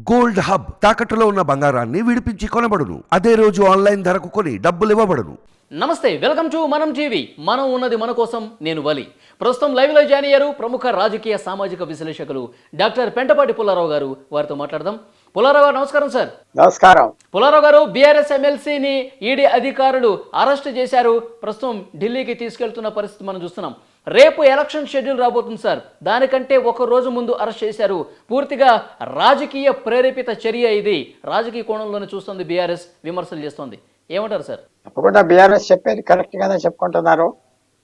Gold hub తాకట్టులో ఉన్న బంగారాన్ని విడిపించి కొనబడును. అదే రోజు ఆన్లైన్ ధరకు కొని డబ్బులు ఇవ్వబడును. నమస్తే వెల్కమ్ టు మనం టీవీ. మనం ఉన్నది మన కోసం నేను వలి. ప్రస్తుతం లైవ్లో జాయిన్ అయ్యారు ప్రముఖ రాజకీయ సామాజిక విశ్లేషకులు డాక్టర్ పెంటపాటి పుల్లారావు గారు. వారితో మాట్లాడదాం. పుల్లారావు గారు నమస్కారం సార్. నమస్కారం. పుల్లారావు గారు బీఆర్ఎస్ ఎమ్మెల్సీని ఈడీ అధికారులు అరెస్ట్ చేశారు. ప్రస్తుతం ఢిల్లీకి తీసుకెళ్తున్న పరిస్థితి మనం చూస్తున్నాం. రేపు ఎలక్షన్ షెడ్యూల్ రాబోతుంది సార్. దానికంటే ఒక రోజు ముందు అరెస్ట్ చేశారు. పూర్తిగా రాజకీయ ప్రేరేపిత చర్య ఇది. రాజకీయ కోణంలోనే చూస్తుంది బీఆర్ఎస్ విమర్శలు చేస్తోంది. ఏమంటారు సార్? తప్పకుండా బీఆర్ఎస్ చెప్పేది కరెక్ట్ గానే చెప్పుకుంటున్నారు.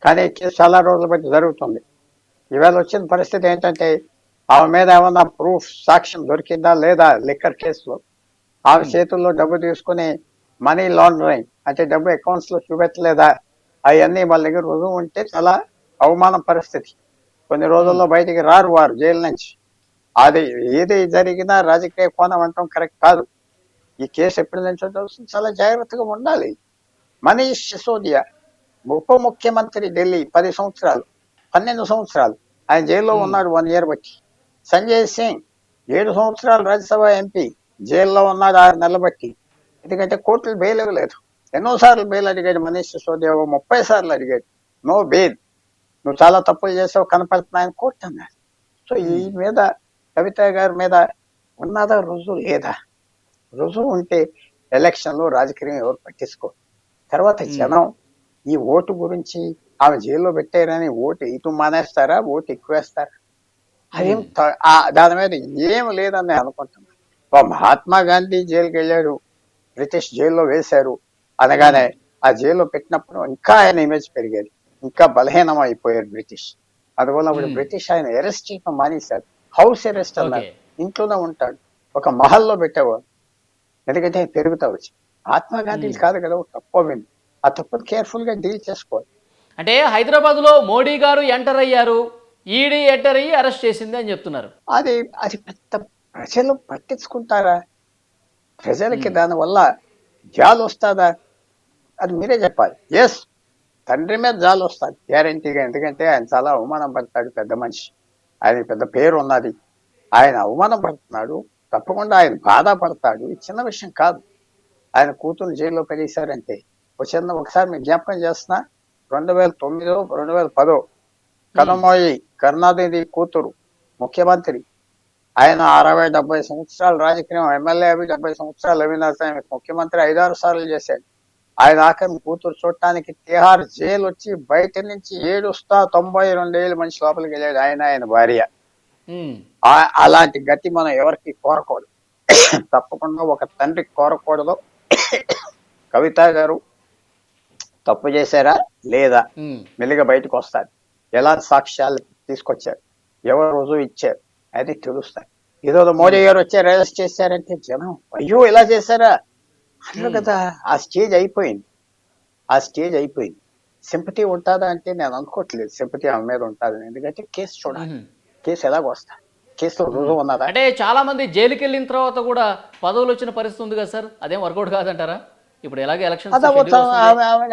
కానీ చాలా రోజుల బట్టి జరుగుతుంది. ఇవాళ వచ్చిన పరిస్థితి ఏంటంటే ఆమె మీద ఏమన్నా ప్రూఫ్ సాక్ష్యం దొరికిందా లేదా లిక్కర్ కేసులో? ఆమె చేతుల్లో డబ్బు తీసుకుని మనీ లాండరింగ్ అంటే డబ్బు అకౌంట్స్లో చూపెట్టలేదా? అవన్నీ వాళ్ళ దగ్గర రుజువు ఉంటే చాలా అవమానం పరిస్థితి. కొన్ని రోజుల్లో బయటికి రారు వారు జైలు నుంచి. అది ఏది జరిగినా రాజకీయ కోణం అంటాం కరెక్ట్ కాదు. ఈ కేసు ఎప్పటి నుంచో తెలుస్తుంది చాలా జాగ్రత్తగా ఉండాలి. మనీష్ సిసోదియా ఉప ముఖ్యమంత్రి ఢిల్లీ పది సంవత్సరాలు పన్నెండు సంవత్సరాలు. ఆయన జైల్లో ఉన్నాడు వన్ ఇయర్ బట్టి. సంజయ్ సింగ్ ఏడు సంవత్సరాలు రాజ్యసభ ఎంపీ జైల్లో ఉన్నాడు ఆరు నెలల బట్టి. ఎందుకంటే కోర్టులు బెయిల్ ఇవ్వలేదు. ఎన్నోసార్లు బెయిల్ అడిగాడు మనీష్ సిసోదియా ముప్పై సార్లు అడిగాడు. No bail. నువ్వు చాలా తప్పులు చేసావు కనపడుతున్నాయని కోర్టు అన్నాడు సో ఈ మీద కవిత గారి మీద ఉన్నదా రుజువు లేదా రుజువు ఉంటే ఎలక్షన్లో రాజకీయం ఎవరు పట్టించుకో. తర్వాత జనం ఈ ఓటు గురించి ఆమె జైల్లో పెట్టారని ఓటు ఇటు మానేస్తారా ఓటు ఎక్కువేస్తారా? అదేం దాని మీద ఏం లేదని నేను అనుకుంటున్నాను మహాత్మా గాంధీ జైలుకి వెళ్ళాడు బ్రిటిష్ జైల్లో వేశారు అనగానే ఆ జైల్లో పెట్టినప్పుడు ఇంకా ఆయన ఇమేజ్ పెరిగేది. ఇంకా బలహీనం అయిపోయారు బ్రిటిష్. అందువల్ల ఇప్పుడు Hmm. బ్రిటిష్ ఆయన అరెస్ట్ చేయడం మానేశారు. హౌస్ అరెస్ట్ అన్నారు. ఇంట్లోనే ఉంటాడు. ఒక మహల్లో పెట్టేవాడు. ఎందుకంటే ఆయన పెరుగుతా వచ్చి. మహాత్మా గాంధీ Hmm. కాదు కదా ఒక తప్పు అయింది ఆ తప్పును కేర్ఫుల్గా డీల్ చేసుకోవాలి. అంటే హైదరాబాద్లో మోడీ గారు ఎంటర్ అయ్యారు. ఈడీ ఎంటర్ అయ్యి అరెస్ట్ చేసింది అని చెప్తున్నారు. అది అది పెద్ద ప్రజలు పట్టించుకుంటారా? ప్రజలకి. దానివల్ల జాలు వస్తుందా అది మీరే చెప్పాలి. ఎస్ తండ్రి మీద జాలు వస్తుంది. గ్యారంటీగా. ఎందుకంటే ఆయన చాలా అవమానం పడతాడు పెద్ద మనిషి. ఆయన పెద్ద పేరు ఉన్నది. ఆయన అవమానం పడుతున్నాడు. తప్పకుండా ఆయన బాధపడతాడు. ఇది చిన్న విషయం కాదు. ఆయన కూతురు జైల్లో పెరిగేశారంటే ఒక చిన్న ఒకసారి మీకు జ్ఞాపకం చేస్తున్నా. రెండు వేల తొమ్మిదో రెండు వేల పదో కనుమోయి కరుణాదేవి కూతురు ముఖ్యమంత్రి. ఆయన అరవై డెబ్బై సంవత్సరాలు రాజకీయం ఎమ్మెల్యే అవి డెబ్బై సంవత్సరాలు అవినాశ. ముఖ్యమంత్రి ఐదారు సార్లు చేశాడు. ఆయన ఆఖరి కూతురు చూడటానికి తిహార్ జైలు వచ్చి బయట నుంచి ఏడుస్తా తొంభై రెండేళ్ళు మనిషి లోపలికి వెళ్ళాడు ఆయన ఆయన భార్య. అలాంటి గతి మనం ఎవరికి కోరకూడదు. తప్పకుండా ఒక తండ్రి కోరకూడదు. కవిత గారు తప్పు చేశారా? లేదా? మెల్లిగా బయటకు వస్తారు. ఎలా సాక్ష్యాలు తీసుకొచ్చారు? ఎవరు రుజువు ఇచ్చారు? అది తెలుస్తాయి. ఏదో మోడీ గారు వచ్చారు అరెస్ట్ చేశారంటే జనం అయ్యో ఇలా చేశారా? అన్నారు. కదా. ఆ స్టేజ్ అయిపోయింది. ఆ స్టేజ్ అయిపోయింది. సింపతి ఉంటుందా అంటే నేను అనుకోవట్లేదు. సింపతి ఆమె మీద ఉంటుంది ఎందుకంటే కేసు చూడాలి. కేసు ఎలాగ వస్తా కేసులో రుజువు ఉన్నదా? అంటే చాలా మంది జైలుకి వెళ్ళిన తర్వాత కూడా పదవులు వచ్చిన పరిస్థితి ఉంది కదా సార్? అదేం వర్కౌట్ కాదంటారా? ఇప్పుడు ఎలాగే ఎలక్షన్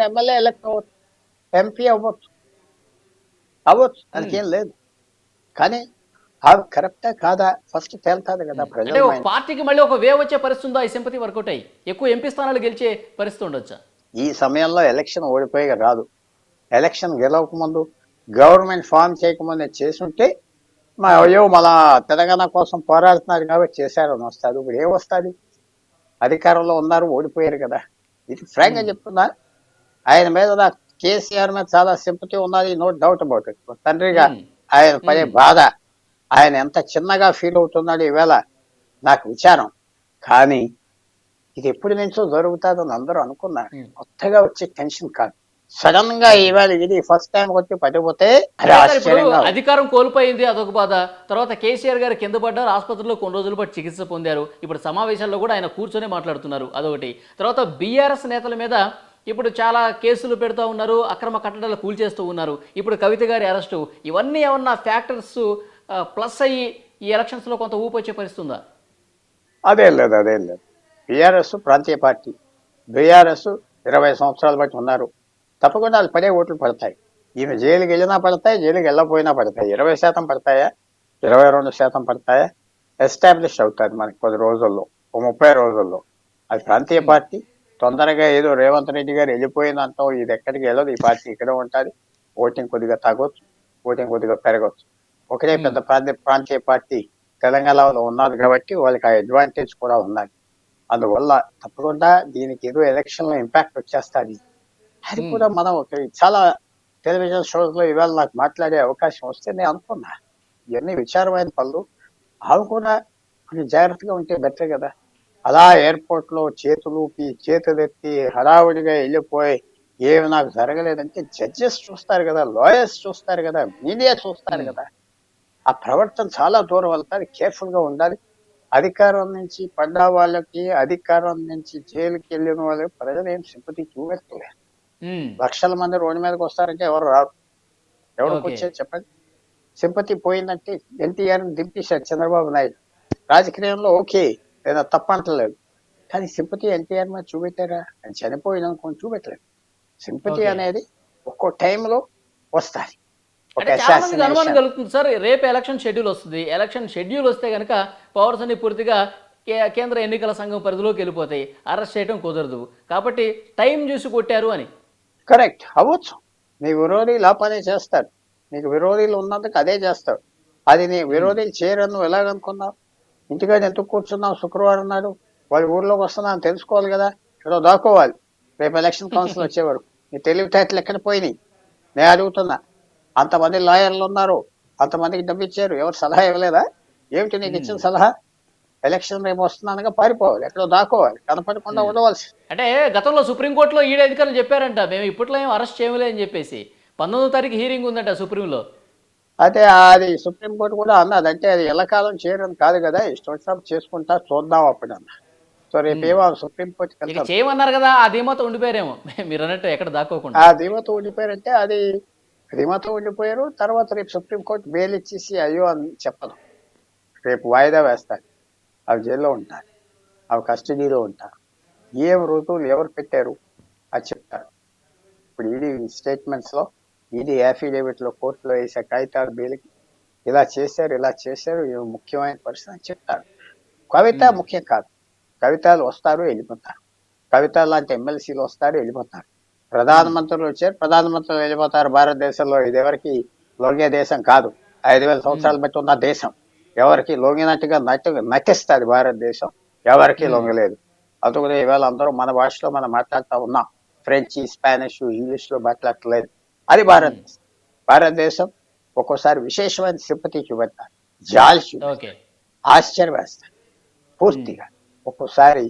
ఎమ్మెల్యే ఎలక్ట్ అవ్వచ్చు. ఎంపీ అవ్వచ్చు. అవ్వచ్చు. దానికి ఏం లేదు. కానీ కరెక్టా కాదా? ఫస్ట్ తేల్తాది కదా ప్రజలు పార్టీకి మళ్ళీ ఒక వేవ్ వచ్చే పరిస్థితి ఉందా? ఈ సింపతి వర్కౌట్ అయ్యి ఎక్కువ ఎంపీ స్థానాలు గెలిచే పరిస్థితి ఉండొచ్చా? ఈ సమయంలో ఎలక్షన్ ఓడిపోయి రాదు. ఎలక్షన్ గెలవక ముందు గవర్నమెంట్ ఫామ్ చేయకముందే చేసుంటే మా అయ్యో మళ్ళా తెలంగాణ కోసం పోరాడుతున్నారు కాబట్టి చేశారని వస్తుంది. ఇప్పుడు ఏం వస్తుంది? అధికారంలో ఉన్నారు ఓడిపోయారు కదా. ఇది ఫ్రాంక్గా చెప్తున్నా. ఆయన మీద నాకు కేసీఆర్ మీద చాలా సింపతి ఉన్నది నో డౌట్ అబౌట్ ఇట్. తండ్రిగా ఉమ్. ఆయన పడే Hmm. బాధ. ఆయన ఎంత చిన్నగా ఫీల్ అవుతున్నాడు ఈవేళ నాకు విచారం. కానీ ఇది ఎప్పటి నుంచో జరుగుతుందని అందరూ అనుకున్నారు. కొత్తగా వచ్చే టెన్షన్ కాదు. సడన్గా ఈవేళ ఇది ఫస్ట్ టైం వచ్చి పడిపోతే. అధికారం కోల్పోయింది అదొక బాధ. తర్వాత కేసీఆర్ గారు కింద పడ్డారు ఆసుపత్రిలో కొన్ని రోజుల పాటు చికిత్స పొందారు. ఇప్పుడు సమావేశాల్లో కూడా ఆయన కూర్చొని మాట్లాడుతున్నారు అదొకటి. తర్వాత బీఆర్ఎస్ నేతల మీద ఇప్పుడు చాలా కేసులు పెడుతూ ఉన్నారు అక్రమ కట్టడాలు కూల్చేస్తూ ఉన్నారు. ఇప్పుడు కవిత గారి అరెస్టు. ఇవన్నీ ఏమన్నా ఫ్యాక్టర్స్ ప్లస్ అయ్యి ఈ ఎలక్షన్స్లో కొంత ఊపు వచ్చే పరిస్థితి ఉందా? అదేం లేదు అదేం లేదు. బీఆర్ఎస్ ప్రాంతీయ పార్టీ. బీఆర్ఎస్ ఇరవై సంవత్సరాలు బట్టి ఉన్నారు. తప్పకుండా అది పడే ఓట్లు పడతాయి. ఈమె జైలుకి వెళ్ళినా పడతాయి జైలుకి వెళ్ళకపోయినా పడతాయి? ఇరవై శాతం పడతాయా? ఇరవై రెండు శాతం పడతాయా? ఎస్టాబ్లిష్ అవుతుంది మనకి కొద్ది రోజుల్లో ఓ ముప్పై రోజుల్లో. అది ప్రాంతీయ పార్టీ. తొందరగా ఏదో రేవంత్ రెడ్డి గారు వెళ్ళిపోయిందంటాం ఇది ఎక్కడికి వెళ్ళదు. ఈ పార్టీ ఇక్కడే ఉంటుంది. ఓటింగ్ కొద్దిగా తగ్గొచ్చు ఓటింగ్ కొద్దిగా పెరగవచ్చు ఒకటే పెద్ద ప్రాంతీయ ప్రాంతీయ పార్టీ తెలంగాణలో ఉన్నది కాబట్టి వాళ్ళకి ఆ అడ్వాంటేజ్ కూడా ఉన్నది. అందువల్ల తప్పకుండా దీనికి ఏదో ఎలక్షన్లో ఇంపాక్ట్ వచ్చేస్తుంది. అది. కూడా మనం ఒక చాలా టెలివిజన్ షోస్లో ఇవాళ నాకు మాట్లాడే అవకాశం వస్తే నేను అనుకున్నా. ఇవన్నీ విచారమైన పనులు. అవి కూడా కొంచెం జాగ్రత్తగా ఉంటే బెటర్ కదా. అలా ఎయిర్పోర్ట్లో చేతులు ఊపి చేతులు ఎత్తి హడావుడిగా వెళ్ళిపోయి ఏమి నాకు జరగలేదంటే జడ్జెస్ చూస్తారు కదా లాయర్స్ చూస్తారు కదా మీడియా చూస్తారు. కదా. ఆ ప్రవర్తన చాలా దూరం వెళ్తారు కేర్ఫుల్గా ఉండాలి. అధికారం నుంచి పడ్డ వాళ్ళకి అధికారం నుంచి జైలుకి వెళ్ళిన వాళ్ళకి ప్రజలు ఏం సింపతి చూపెట్టలేదు లక్షల మంది రోడ్డు మీదకి వస్తారంటే ఎవరు రారు. ఎవరికి. వచ్చేది చెప్పండి. సింపతి పోయిందంటే ఎన్టీఆర్ దింపేశారు చంద్రబాబు నాయుడు. రాజకీయంలో ఓకే లేదా తప్పంటలేదు కానీ సింపతి ఎన్టీఆర్ మీద చూపెట్టారా? అని చనిపోయిన అనుకోని చూపెట్టలేదు. సింపతి. అనేది ఒక్కో టైంలో వస్తాయి అంటే చాలా మందికి అనుమానం. కలుగుతుంది. సార్ రేపు ఎలక్షన్ షెడ్యూల్ వస్తుంది. ఎలక్షన్ షెడ్యూల్ వస్తే కనుక పవర్స్ అన్ని పూర్తిగా కేంద్ర ఎన్నికల సంఘం పరిధిలోకి వెళ్ళిపోతాయి. అరెస్ట్ చేయడం కుదరదు. కాబట్టి టైం చూసి కొట్టారు అని. కరెక్ట్ అవ్వచ్చు. నీ విరోధీలు ఆ పనే చేస్తారు. నీకు విరోధీలు ఉన్నందుకు అదే చేస్తావు అది నీ విరోధీలు చేయరని ఎలాగనుకున్నావు ఇంటికాడ ఎందుకు కూర్చున్నావు? శుక్రవారం నాడు వాళ్ళ ఊర్లోకి వస్తున్నా అని తెలుసుకోవాలి కదా. ఏదో దాక్కోవాలి. రేపు ఎలక్షన్ కౌన్సిల్ వచ్చేవారు నీ తెలివితేటలు ఎక్కడ పోయినాయి? నేను అడుగుతున్నా. అంతమంది లాయర్లు ఉన్నారు. అంతమందికి డబ్బు ఇచ్చారు ఎవరు సలహా ఇవ్వలేదా? ఏమిటి నీకు ఇచ్చిన సలహా? ఎలక్షన్ రేపు వస్తున్నానుగా పారిపోవాలి. ఎక్కడో దాక్కోవాలి. కనపడకుండా ఉండవలసి. అంటే గతంలో సుప్రీంకోర్టులో ఈడ అధికారులు చెప్పారంట మేము ఇప్పట్లో ఏం అరెస్ట్ చేయలే అని చెప్పేసి. పంతొమ్మిదో తారీఖు హీరింగ్ ఉందంట సుప్రీంలో. అయితే అది సుప్రీంకోర్టు కూడా అన్నది. అంటే అది ఎల్లకాలం చేయడం కాదు కదా. ఇష్టం వచ్చినప్పుడు చేసుకుంటా చూద్దాం అప్పుడు అన్న. సో రేపు ఏమో సుప్రీంకోర్టుకి ఇక వెళ్తాం. చేయమన్నారు కదా ఆ ధీమాతో ఉండిపోయారేమో. మీరు అన్నట్టు ఎక్కడ దాక్కోకుండా. ఆ ధీమతో ఉండిపోయారంటే అది ధీమతో ఉండిపోయారు. తర్వాత రేపు సుప్రీంకోర్టు బెయిల్ ఇచ్చేసి అయ్యో అని చెప్పదు రేపు వాయిదా వేస్తారు. అవి జైల్లో ఉంటారు. అవి కస్టడీలో ఉంటారు. ఏం రుజువులు ఎవరు పెట్టారు? అది చెప్తారు. ఇప్పుడు ఈడీ స్టేట్మెంట్స్లో ఈడీ affidavit లో కోర్టులో వేసే కాగితాలు బెయిల్కి ఇలా చేశారు ఇలా చేశారు ఇవి ముఖ్యమైన పరిస్థితి అని చెప్తారు. కవిత ముఖ్యం కాదు. కవితలు వస్తారు వెళ్ళిపోతారు. కవిత లాంటి ఎమ్మెల్సీలు వస్తారు వెళ్ళిపోతారు. ప్రధానమంత్రులు వచ్చారు. ప్రధానమంత్రులు వెళ్ళిపోతారు భారతదేశంలో ఇది ఎవరికి లొంగే దేశం కాదు. ఐదు వేల సంవత్సరాలు బట్టి ఉన్న దేశం. ఎవరికి లొంగినట్టుగా నట్టు నటిస్తుంది భారతదేశం. ఎవరికి లొంగలేదు. అందుకనే ఈవేళ అందరూ మన భాషలో మనం మాట్లాడుతూ ఉన్నాం. ఫ్రెంచ్ స్పానిష్ ఇంగ్లీష్లో మాట్లాడట్లేదు. అది భారతదేశం భారతదేశం ఒక్కోసారి విశేషమైన సింపతి చూపెడతారు జాలి చూపెడతారు ఓకే. ఆశ్చర్య వేస్తారు పూర్తిగా ఒక్కోసారి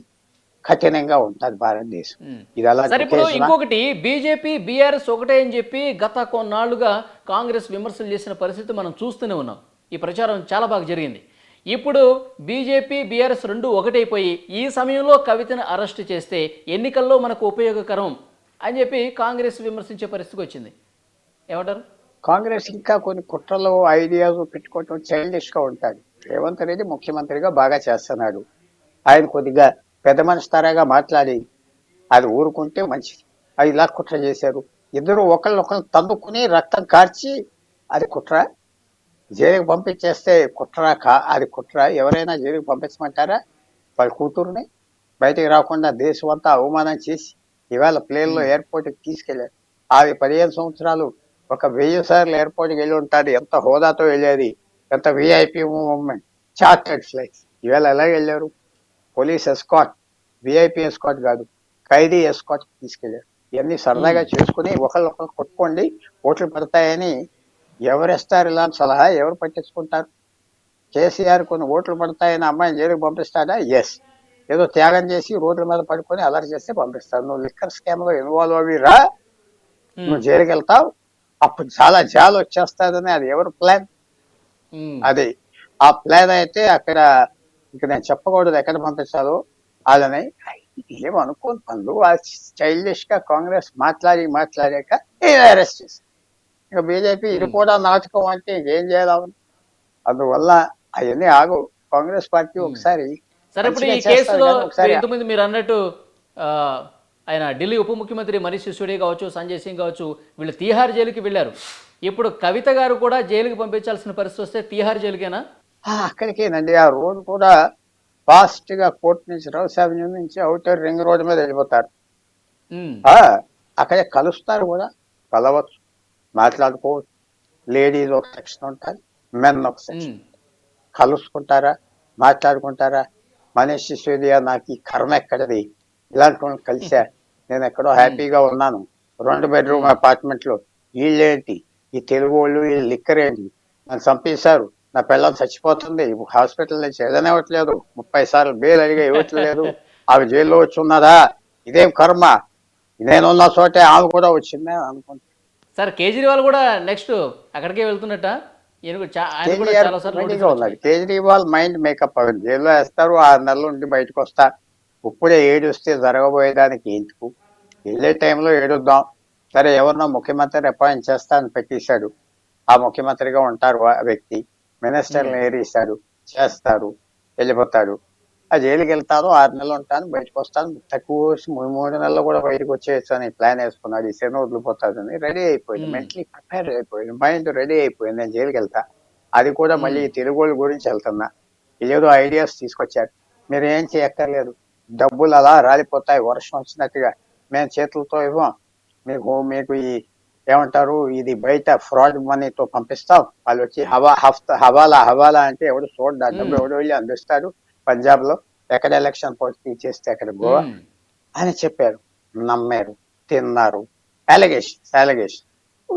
కఠినంగా ఉంటుంది భారతదేశం. ఇది అలా సరే ఇప్పుడు ఇంకొకటి బీజేపీ బీఆర్ఎస్ ఒకటే అని చెప్పి గత కొన్నాళ్ళుగా కాంగ్రెస్ విమర్శలు చేసిన పరిస్థితి మనం చూస్తూనే ఉన్నాం. ఈ ప్రచారం చాలా బాగా జరిగింది. ఇప్పుడు బీజేపీ బీఆర్ఎస్ రెండు ఒకటైపోయి ఈ సమయంలో కవితను అరెస్ట్ చేస్తే ఎన్నికల్లో మనకు ఉపయోగకరం అని చెప్పి కాంగ్రెస్ విమర్శించే పరిస్థితికి వచ్చింది. ఏమంటారు? కాంగ్రెస్ ఇంకా కొన్ని కుట్రలు ఐడియాస్ పెట్టుకోవటం చైల్డిష్గా ఉంటాడు. రేవంత్ రెడ్డి ముఖ్యమంత్రిగా బాగా చేస్తున్నాడు. ఆయన కొద్దిగా పెద్ద మనిషి తరాగా మాట్లాడి అది ఊరుకుంటే మంచిది. అది ఇలా కుట్ర చేశారు. ఇద్దరు ఒకళ్ళొకళ్ళు తన్నుకుని రక్తం కార్చి అది కుట్ర? జైలుకి పంపించేస్తే కుట్ర కా అది కుట్ర? ఎవరైనా జైలుకి పంపించమంటారా? వాళ్ళ కూతురుని? బయటికి రాకుండా దేశం అంతా అవమానం చేసి ఇవాళ ప్లేన్లో ఎయిర్పోర్ట్కి తీసుకెళ్ళారు ఆవి పదిహేను సంవత్సరాలు ఒక వెయ్యి సార్లు ఎయిర్పోర్ట్కి వెళ్ళి ఉంటారు. ఎంత హోదాతో వెళ్ళేది? ఎంత విఐపి మూవ్మెంట్ చార్టెడ్ ఫ్లైట్స్. ఇవాళ ఎలా వెళ్ళారు? పోలీస్ ఎస్కాట్ విఐపి ఎస్కాట్ కాదు ఖైదీ ఎస్కాట్ తీసుకెళ్ళారు ఇవన్నీ సరదాగా చేసుకుని ఒకళ్ళు ఒకళ్ళు కొట్టుకోండి ఓట్లు పడతాయని ఎవరిస్తారు ఇలాంటి సలహా ఎవరు పట్టించుకుంటారు? కేసీఆర్ కొన్ని ఓట్లు పడతాయని అమ్మాయిని జైలుకి పంపిస్తాడా? ఎస్ ఏదో త్యాగం చేసి రోడ్ల మీద పడుకొని అలర్ట్ చేస్తే పంపిస్తారు. నువ్వు లిక్కర్ స్కామ్లో ఇన్వాల్వ్ అవి రా నువ్వు జైలుకి వెళ్తావు అప్పుడు చాలా జాలు వచ్చేస్తాదని అది ఎవరు ప్లాన్. అది. ఆ ప్లాన్ అయితే అక్కడ ఇక నేను చెప్పకూడదు ఎక్కడ పంపించాలో వాళ్ళని. ఏం అనుకోని పనులు. చైల్డిష్గా కాంగ్రెస్ మాట్లాడి మాట్లాడాక అరెస్ట్ చేసి ఇక బీజేపీ ఇది కూడా నాటకం అంటే ఇంకేం చేయాలని అందువల్ల అవన్నీ ఆగు. కాంగ్రెస్ పార్టీ ఒకసారి సరే ఇప్పుడు ఈ కేసులో ఇంతకుముందు మీరు అన్నట్టు ఆయన ఢిల్లీ ఉప ముఖ్యమంత్రి మనీష్ సిసోడియా కావచ్చు సంజయ్ సింగ్ కావచ్చు వీళ్ళు తీహార్ జైలుకి వెళ్ళారు. ఇప్పుడు కవిత గారు కూడా జైలుకి పంపించాల్సిన పరిస్థితి వస్తే తీహార్ జైలుకేనా? అక్కడికేనండి ఆ రోడ్ కూడా ఫాస్ట్గా కోర్ట్ నుంచి రౌస్ అవెన్యూ నుంచి అవుటర్ రింగ్ రోడ్ మీద వెళ్ళిపోతారు అక్కడే కలుస్తారు కూడా. కలవచ్చు. మాట్లాడుకోవచ్చు. లేడీస్ ఒక సెక్షన్ ఉంటుంది మెన్ ఒక సెక్షన్. కలుసుకుంటారా? మాట్లాడుకుంటారా? మనీష్ సిసోదియా నాకు ఈ కర్మ ఎక్కడది? ఇలాంటి వాళ్ళని కలిసా? నేను ఎక్కడో హ్యాపీగా ఉన్నాను. రెండు బెడ్రూమ్ అపార్ట్మెంట్లో వీళ్ళేంటి? ఈ తెలుగు వాళ్ళు వీళ్ళు లిక్కర్ ఏంటి నన్ను చంపేశారు. నా పిల్లలు చచ్చిపోతుంది హాస్పిటల్ నుంచి ఏదనివ్వట్లేదు ముప్పై సార్లు బెయిల్ అడిగా ఇవ్వట్లేదు ఆమె జైల్లో వచ్చి ఉన్నదా ఇదేం కర్మ? నేనున్న చోటే ఆమె కూడా వచ్చిందే అనుకుంటా సార్ కేజ్రీవాల్ కూడా నెక్స్ట్ అక్కడికే వెళ్తున్నట్ట? కేజ్రీవాల్ మైండ్ మేకప్ అవ్వదు. జైల్లో వేస్తారు ఆరు నెలలు ఉండి బయటకు వస్తా. ఇప్పుడే ఏడుస్తే జరగబోయేదానికి ఎందుకు వెళ్ళే టైంలో ఏడుద్దాం. సరే ఎవరినో ముఖ్యమంత్రి అపాయింట్ చేస్తా అని పెట్టేశాడు. ఆ ముఖ్యమంత్రిగా ఉంటారు ఆ వ్యక్తి. మినిస్టర్ని ఏరేశాడు చేస్తారు వెళ్ళిపోతాడు. ఆ జైలుకి వెళ్తాను ఆరు నెలలు ఉంటాను బయటకు వస్తాను. తక్కువ మూడు నెలలు కూడా బయటకు వచ్చేయచ్చు అని ప్లాన్ వేసుకున్నాడు. ఈ శని వదిలిపోతాడు అని రెడీ అయిపోయింది. Hmm. మెంటలీ ప్రిపేర్ అయిపోయింది. మైండ్ రెడీ అయిపోయింది. నేను జైలుకి వెళ్తా. అది కూడా మళ్ళీ ఈ తెలుగు గురించి వెళ్తున్నా. ఏదో ఐడియాస్ తీసుకొచ్చారు. మీరు ఏం చేయక్కర్లేదు. డబ్బులు అలా రాలిపోతాయి. వర్షం వచ్చినట్టుగా మేము చేతులతో ఇవ్వం. మీకు మీకు ఈ ఏమంటారు? ఇది బయట ఫ్రాడ్ మనీతో పంపిస్తాం. వాళ్ళు వచ్చి హవా హఫ్తా హవాలా హవాలా అంటే ఎవడు చూడ డబ్బు ఎవడు వెళ్ళి అందిస్తాడు. పంజాబ్లో ఎక్కడ ఎలక్షన్ పోటీ చేస్తే అక్కడ గోవా? అని చెప్పారు. నమ్మారు. తిన్నారు. Allegation allegation.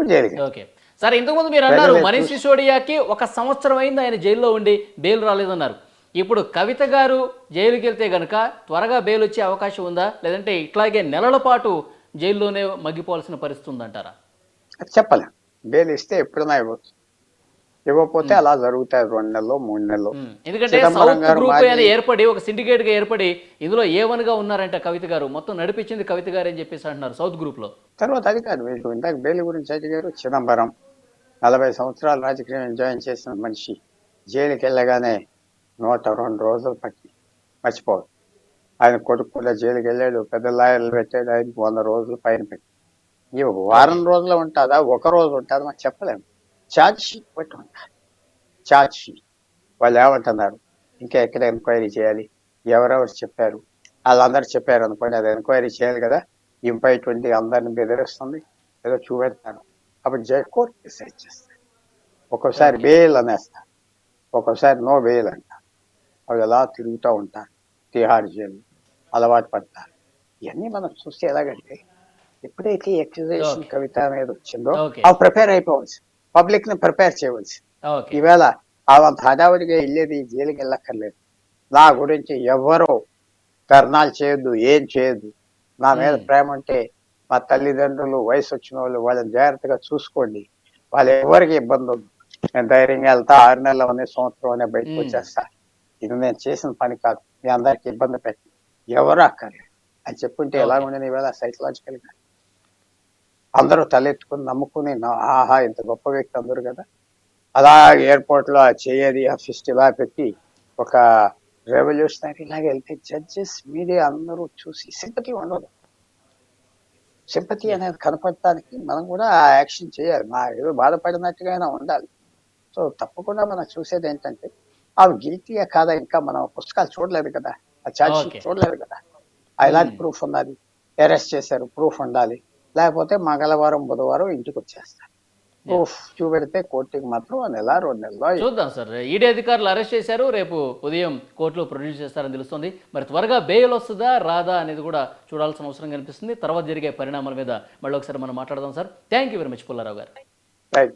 జరిగింది. ఓకే. సార్ ఇంతకుముందు మీరు అన్నారు మనీష్ సిసోడియాకి ఒక సంవత్సరం అయింది ఆయన జైల్లో ఉండి బెయిల్ రాలేదన్నారు. ఇప్పుడు కవిత గారు జైలుకి వెళ్తే గనక త్వరగా బెయిల్ వచ్చే అవకాశం ఉందా? లేదంటే ఇట్లాగే నెలల పాటు జైల్లోనే మగ్గిపోవాల్సిన పరిస్థితి ఉందంటారా? చెప్పలేం. బెయిల్ ఇస్తే ఎప్పుడైనా ఇవ్వచ్చు. ఇవ్వకపోతే అలా జరుగుతాయి రెండు నెలలు మూడు నెలలు. ఎందుకంటే ఏర్పడి ఒక సిండికేట్గా ఏర్పడి ఇందులో ఏవన్గా ఉన్నారంట కవిత గారు. మొత్తం నడిపించింది కవిత గారు అని చెప్పేసి అంటున్నారు సౌత్ గ్రూప్లో తర్వాత అది కాదు మీకు ఇందాక బెయిల్ గురించి అడిగారు చిదంబరం నలభై సంవత్సరాలు రాజకీయం ఎంజాయ్ చేసిన మనిషి జైలుకి వెళ్ళగానే నూట రెండు రోజులు పట్టి మర్చిపోదు ఆయన కొడుకు కూడా జైలుకి వెళ్ళాడు పెద్ద లాయర్లు పెట్టాడు ఆయనకి వంద రోజులు పైన పెట్టి. ఈ వారం రోజులు ఉంటుందా? ఒక రోజు ఉంటుందా? మాకు చెప్పలేము. ఛార్జ్ షీట్ పెట్టి ఉంటారు ఛార్జ్ షీట్. వాళ్ళు ఏమంటున్నారు? ఇంకా ఎక్కడ ఎంక్వైరీ చేయాలి? ఎవరెవరు చెప్పారు? వాళ్ళందరూ చెప్పారు అనుకోండి అది ఎంక్వైరీ చేయాలి కదా. ఇంపైటువంటి అందరిని బెదిరిస్తుంది. ఏదో చూపెడతారు అప్పుడు జై కోర్టు డిసైడ్ చేస్తారు. ఒక్కోసారి బెయిల్ అనేస్తారు. ఒక్కోసారి నో బెయిల్ అంటారు. అవి ఎలా తిరుగుతూ ఉంటారు. తిహార్ జైలు. అలవాటు పడతారు. ఇవన్నీ మనం చూస్తే ఎలాగంటే ఎప్పుడైతే ఎక్విజేషన్. కవిత మీద వచ్చిందో. అవి ప్రిపేర్ అయిపోవచ్చు పబ్లిక్ని ప్రిపేర్ చేయవచ్చు ఈవేళ అవంత హడావుడిగా వెళ్ళేది జైలుకి వెళ్ళక్కర్లేదు. నా గురించి ఎవరు ధర్నాలు చేయొద్దు ఏం చేయొద్దు. నా మీద Hmm. ప్రేమ ఉంటే మా తల్లిదండ్రులు వయసు వచ్చిన వాళ్ళు వాళ్ళని జాగ్రత్తగా చూసుకోండి. వాళ్ళు ఎవరికి ఇబ్బంది ఉంది నేను ధైర్యంగా వెళ్తా ఆరు నెలలు అనే సంవత్సరం అనే బయటకు Hmm. వచ్చేస్తా. ఇది నేను చేసిన పని కాదు. మీ అందరికి ఇబ్బంది పెట్టి ఎవరు అక్కర్లేదు. అని చెప్పుంటే ఎలా. ఉండేది ఈవేళ సైకలాజికల్గా? అందరూ తలెత్తుకుని నమ్ముకుని ఆహా ఇంత గొప్ప వ్యక్తి అందరు కదా. అలా ఎయిర్పోర్ట్లో ఆ చేయది ఆ ఫిస్ట్ ఇలా పెట్టి ఒక రెవల్యూషనరీ లాగా వెళ్తే జడ్జెస్ మీడియా అందరూ చూసి సింపతి ఉండదు. సింపతి అనేది కనపడటానికి మనం కూడా ఆ యాక్షన్ చేయాలి. మా ఏదో బాధపడినట్టుగా ఉండాలి. సో తప్పకుండా మనం చూసేది ఏంటంటే అవి గిల్టీయా కాదా? ఇంకా మనం పుస్తకాలు చూడలేదు కదా. ఆ ఛార్జ్. చూడలేదు కదా. Hmm. ప్రూఫ్ ఉన్నది. అరెస్ట్ చేశారు ప్రూఫ్ ఉండాలి. లేకపోతే మంగళవారం బుధవారం ఇంటికి వచ్చేస్తారు. చూపెడితే కోర్టుకి మాత్రం ఆ నెల రెండు నెలలు చూద్దాం సార్. ఈడీ అధికారులు అరెస్ట్ చేశారు. రేపు ఉదయం కోర్టులో ప్రొడ్యూస్ చేస్తారని తెలుస్తుంది. మరి త్వరగా బెయిల్ వస్తుందా రాదా అనేది కూడా చూడాల్సిన అవసరం కనిపిస్తుంది. తర్వాత జరిగే పరిణామాల మీద మళ్ళీ ఒకసారి మనం మాట్లాడదాం sir. Thank you very much Pullarao గారు. రైట్